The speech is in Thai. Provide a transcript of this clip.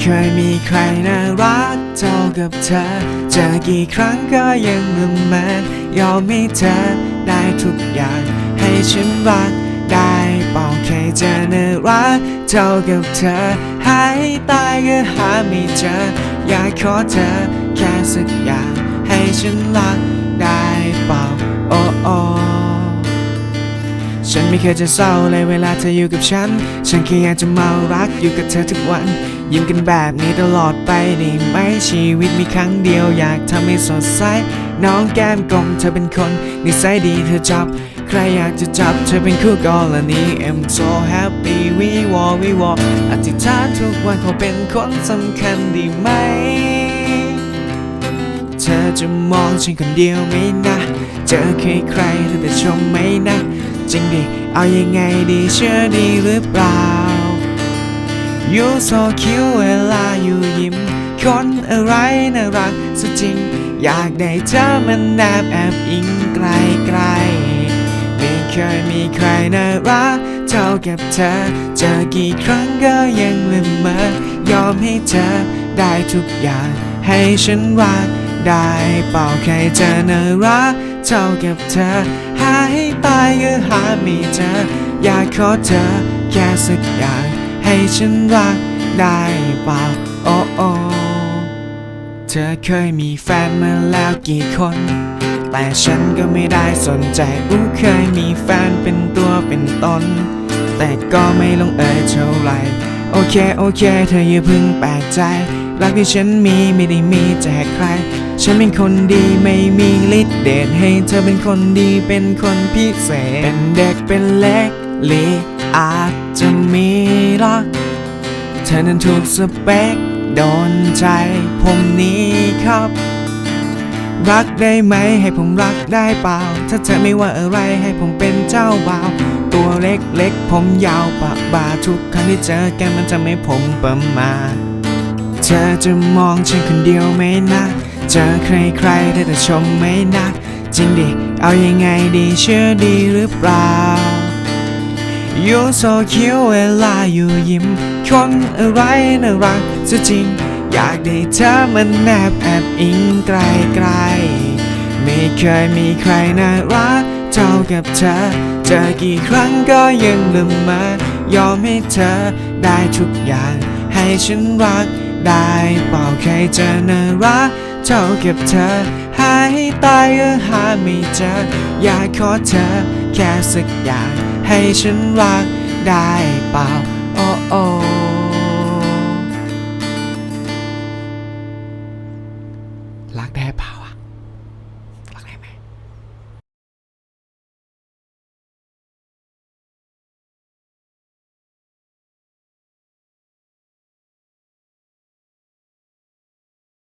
เคยมีใครน่ารักเท่ากับเธอ เจอกี่ครั้งก็ยังละเมอยอมให้เธอได้ทุกอย่าง ให้ฉันรักได้เปล่าแค่เจอน่ารักเท่ากับเธอ หายตายก็หาไม่เจอ อยากขอเธอแค่สักอย่าง ให้ฉันรักได้เปล่าโอ้โอ ฉันไม่เคยจะเศร้าเลยเวลาเธออยู่กับฉัน ฉันแค่อยากจะมารักอยู่กับเธอทุกวัน ยิ้มกันแบบนี้ตลอดไปได้ไหมชีวิตมีครั้งเดียวอยากทำให้สดใส น้องแก้มกลมเธอเป็นคนนิสัยดีเธอจับ ใครอยากจะจับเธอเป็นคู่กรณี I'm so happy we war we war อธิษฐานทุกวันขอเป็นคนสำคัญดีไหม เธอจะมองฉันคนเดียวไหมนะ เจอใครใครเธอจะชมไหมนะ จริงดิ เอายังไงดีเชื่อดีหรือเปล่า You so cute เวลาอยู่ยิ้ม คนอะไรน่ารักสุดจริง อยากได้เธอมันแนบแอบอิงไกลไกลๆไม่เคยมีใครน่ารักเท่ากับเธอ เจอกี่ครั้งก็ยังละเมอยอมให้เธอได้ทุกอย่าง ให้ฉันรักได้เปล่าใครจะน่ารัก เท่ากับเธอ หายตายก็หาไม่เจออยากขอเธอแค่สักอย่าง ให้ฉันรักได้เปล่าโอ้โอเธอเคยมีแฟนมาแล้วกี่คน แต่ฉันก็ไม่ได้สนใจอู้เคยมีแฟนเป็นตัวเป็นตน แต่ก็ไม่ลงเอยเท่าไหร่โอเค โอเค เธออย่าเพึ่งแปลกใจ รักที่ฉันมีไม่ได้มีแจกใคร ฉันเป็นคนดีไม่มีฤทธิ์เดชให้เธอเป็นคนดีเป็นคนพิเศษ เป็นเด็กเป็นเล็กหรืออาจจะมีรัก เธอนั้นถูกสเปคโดนใจผมนี้ครับ รักได้ไหมให้ผมรักได้เปล่า ถ้าเธอไม่ว่าอะไรให้ผมเป็นเจ้าบ่าว ตัวเล็กเล็กๆผมยาวปะบ่าทุกครั้งที่เจอกันมันจะไม่ผมประมาทเธอจะมองฉันคนเดียวไหมนะ เจอใครๆเธอจะชมไหมนะจริงดิ เอายังไงดีเชื่อดีหรือเปล่า You so cute เวลาอยู่ยิ้ม คนอะไรน่ารักซะจริง อยากได้เธอมันแนบแอบอิงไกลไกลๆไม่เคยมีใครน่ารักเท่ากับเธอ เจอกี่ครั้งก็ยังละเมอยอมให้เธอได้ทุกอย่าง ให้ฉันรักได้เปล่าใครจะน่ารัก เท่ากับเธอ หายตายก็หาไม่เจอ อยากขอเธอ แค่สักอย่าง ให้ฉันรักได้เปล่า โอ้โอ